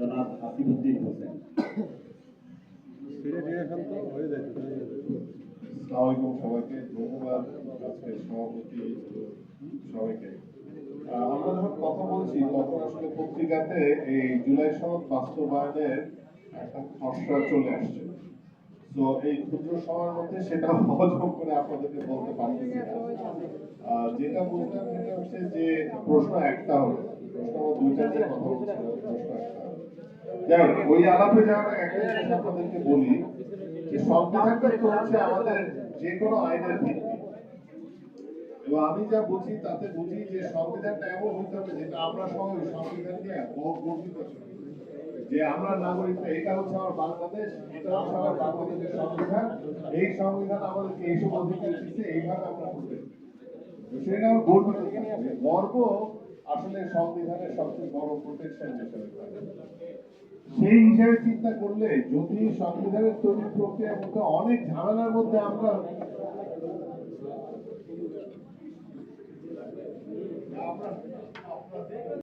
জনাব হাসিবুদ্দিন হোসেন। সবাইকে ধন্যবাদ সভাপতি সবাইকে। আমরা যখন কথা বলছি তখন আসলে পত্রিকাতে এই জুলাই সনদ বাস্তবায়নের একটা খসড়া চলে আসছে। তো এই ক্ষুদ্র সময়ের মধ্যে সেটা হজম করে আপনাদেরকে বলতে পারতেছি যেটা বুঝলাম সেটা হচ্ছে যে প্রশ্ন একটা হবে ওই আলাপে যাওয়ার বলি, যে সংবিধানটা তো হচ্ছে আমাদের যে কোনো আইনের ভিত্তি এবং আমি যা বুঝি, তাতে বুঝি যে সংবিধানটা এমন হতে হবে যেটা আমরা সবাই সংবিধান নিয়ে গর্বিত যে আমরা নাগরিক এটা হচ্ছে আমার বাংলাদেশ, এটা হচ্ছে আমার বাংলাদেশের সংবিধান, এই সংবিধান আমাদেরকে এইসব অধিকার দিচ্ছে, এইভাবে আমরা করতে সেটা আমার গর্বিত গর্ব আসলে সংবিধানের সবচেয়ে বড় প্রোটেকশন। সেই হিসাবে চিন্তা করলে যদি সংবিধানের তৈরি প্রক্রিয়ার মধ্যে অনেক ঝামেলার মধ্যে আমরা আমরা